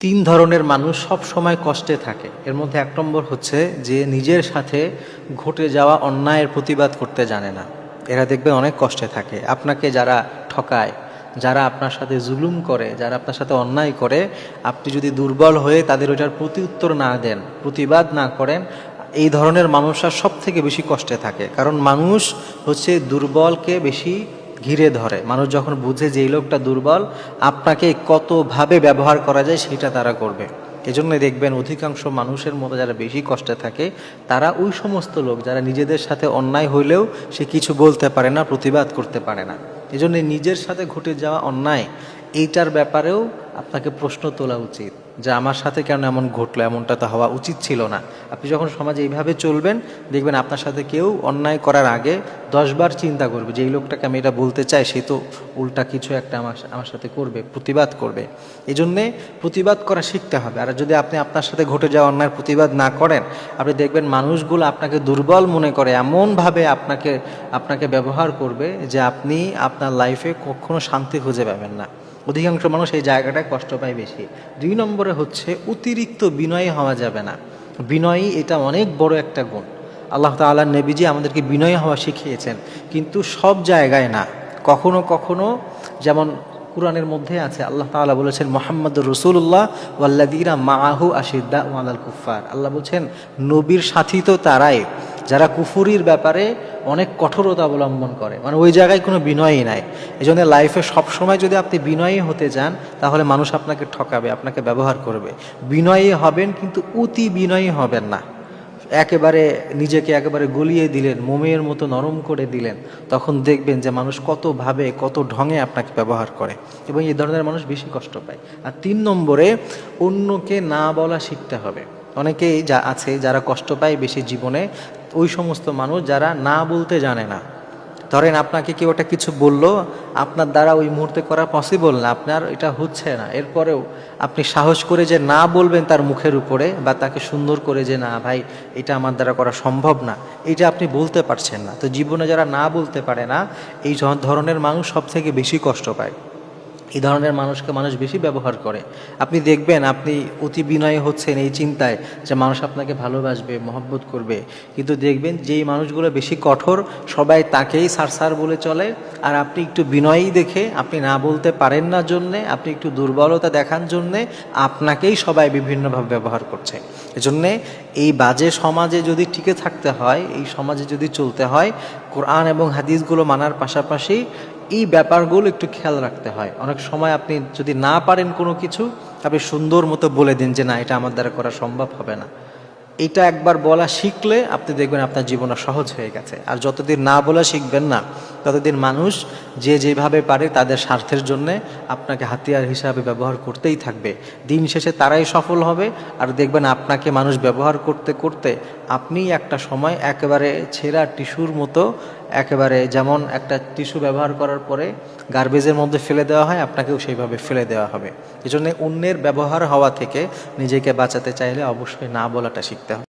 তিন ধরনের মানুষ সব সময় কষ্টে থাকে। এর মধ্যে এক নম্বর হচ্ছে যে নিজের সাথে ঘটে যাওয়া অন্যায়ের প্রতিবাদ করতে জানে না। এরা দেখবে অনেক কষ্টে থাকে। আপনাকে যারা ঠকায়, যারা আপনার সাথে জুলুম করে, যারা আপনার সাথে অন্যায় করে, আপনি যদি দুর্বল হয়ে তাদের ওইটার প্রতি উত্তর না দেন, প্রতিবাদ না করেন, এই ধরনের মানুষরা সব থেকে বেশি কষ্টে থাকে। কারণ মানুষ হচ্ছে দুর্বলকে বেশি ঘিরে ধরে। মানুষ যখন বুঝে যে এই লোকটা দুর্বল, আপনাকে কতভাবে ব্যবহার করা যায় সেটা তারা করবে। এজন্য দেখবেন অধিকাংশ মানুষের মতো যারা বেশি কষ্টে থাকে, তারা ওই সমস্ত লোক যারা নিজেদের সাথে অন্যায় হইলেও সে কিছু বলতে পারে না, প্রতিবাদ করতে পারে না। এজন্য নিজের সাথে ঘটে যাওয়া অন্যায়, এইটার ব্যাপারেও আপনাকে প্রশ্ন তোলা উচিত। যে আমার সাথে কেন এমন ঘটলো, এমনটা তো হওয়া উচিত ছিল না। আপনি যখন সমাজে এইভাবে চলবেন, দেখবেন আপনার সাথে কেউ অন্যায় করার আগে দশবার চিন্তা করবে যে, এই লোকটাকে আমি এটা বলতে চাই, সে তো উল্টা কিছু একটা আমার আমার সাথে করবে, প্রতিবাদ করবে। এই জন্যে প্রতিবাদ করা শিখতে হবে। আর যদি আপনি আপনার সাথে ঘটে যাওয়া অন্যায়ের প্রতিবাদ না করেন, আপনি দেখবেন মানুষগুলো আপনাকে দুর্বল মনে করে, এমনভাবে আপনাকে আপনাকে ব্যবহার করবে যে আপনি আপনার লাইফে কখনো শান্তি খুঁজে পাবেন না। অধিকাংশ মানুষ এই জায়গাটায় কষ্ট পায় বেশি। দুই নম্বরে হচ্ছে অতিরিক্ত বিনয়ী হওয়া যাবে না। বিনয়ী এটা অনেক বড় একটা গুণ। আল্লাহ তাআলা নবীজি আমাদেরকে বিনয়ী হওয়া শিখিয়েছেন। কিন্তু সব জায়গায় না। কখনো কখনো যেমন কোরআনের মধ্যে আছে, আল্লাহ তাআলা বলেছেন মোহাম্মদ রসুল্লাহ ওয়াল্লাদিরা মাহু আশিদ্দা ওয়ালাল কুফার আল্লাহ বলছেন, নবীর সাথী তো তারাই। যারা কুফুরির ব্যাপারে অনেক কঠোরতা অবলম্বন করে। মানে ওই জায়গায় কোনো বিনয়ই নাই। এই জন্য লাইফে সবসময় যদি আপনি বিনয়ী হতে যান, তাহলে মানুষ আপনাকে ঠকাবে, আপনাকে ব্যবহার করবে। বিনয়ী হবেন কিন্তু অতি বিনয়ী হবেন না। একেবারে নিজেকে একেবারে গলিয়ে দিলেন, মোমের মতো নরম করে দিলেন, তখন দেখবেন যে মানুষ কতভাবে কত ঢঙে আপনাকে ব্যবহার করে। এবং এই ধরনের মানুষ বেশি কষ্ট পায়। আর তিন নম্বরে, অন্যকে না বলা শিখতে হবে। অনেকেই যা আছে, যারা কষ্ট পায় বেশি জীবনে ওই সমস্ত মানুষ যারা না বলতে জানে না। ধরেন আপনাকে কেউ একটা কিছু বলল, আপনার দ্বারা ওই মুহূর্তে করা পসিবল না, আপনার এটা হচ্ছে না। এরপরেও আপনি সাহস করে যে না বলবেন তার মুখের উপরে বা তাকে সুন্দর করে যে, না ভাই, এটা আমার দ্বারা করা সম্ভব না। এটা আপনি বলতে পারছেন না। তো জীবনে যারা না বলতে পারে না, এই ধরনের মানুষ সব থেকে বেশি কষ্ট পায়। এই ধরনের মানুষকে মানুষ বেশি ব্যবহার করে। আপনি দেখবেন, আপনি অতি বিনয় হচ্ছেন এই চিন্তায় যে মানুষ আপনাকে ভালোবাসবে, মহব্বত করবে। কিন্তু দেখবেন, যেই মানুষগুলো বেশি কঠোর, সবাই তাকেই সার সার বলে চলে। আর আপনি একটু বিনয়ী দেখে, আপনি না বলতে পারেন না জন্যে, আপনি একটু দুর্বলতা দেখান জন্যে, আপনাকেই সবাই বিভিন্নভাবে ব্যবহার করছে। এজন্যে এই বাজে সমাজে যদি টিকে থাকতে হয়, এই সমাজে যদি চলতে হয়, কোরআন এবং হাদিসগুলো মানার পাশাপাশি এই ব্যাপারগুলো একটু খেয়াল রাখতে হয়। অনেক সময় আপনি যদি না পারেন কোনো কিছু, আপনি সুন্দর মতো বলে দিন যে, না, এটা আমার দ্বারা করা সম্ভব হবে না। এটা একবার বলা শিখলে আপনি দেখবেন আপনার জীবনে সহজ হয়ে গেছে। আর যতদিন না বলা শিখবেন না ততদিন মানুষ যে যেভাবে পারে তাদের স্বার্থের জন্যে আপনাকে হাতিয়ার হিসাবে ব্যবহার করতেই থাকবে। দিন শেষে তারাই সফল হবে আর দেখবেন আপনাকে মানুষ ব্যবহার করতে করতে আপনি একটা সময় একেবারে ছেঁড়া টিস্যুর মতো, একেবারে যেমন একটা টিস্যু ব্যবহার করার পরে গার্বেজের মধ্যে ফেলে দেওয়া হয়, আপনাকেও সেইভাবে ফেলে দেওয়া হবে। এই জন্য অন্যের ব্যবহার হওয়া থেকে নিজেকে বাঁচাতে চাইলে অবশ্যই না বলাটা শিখতে হবে।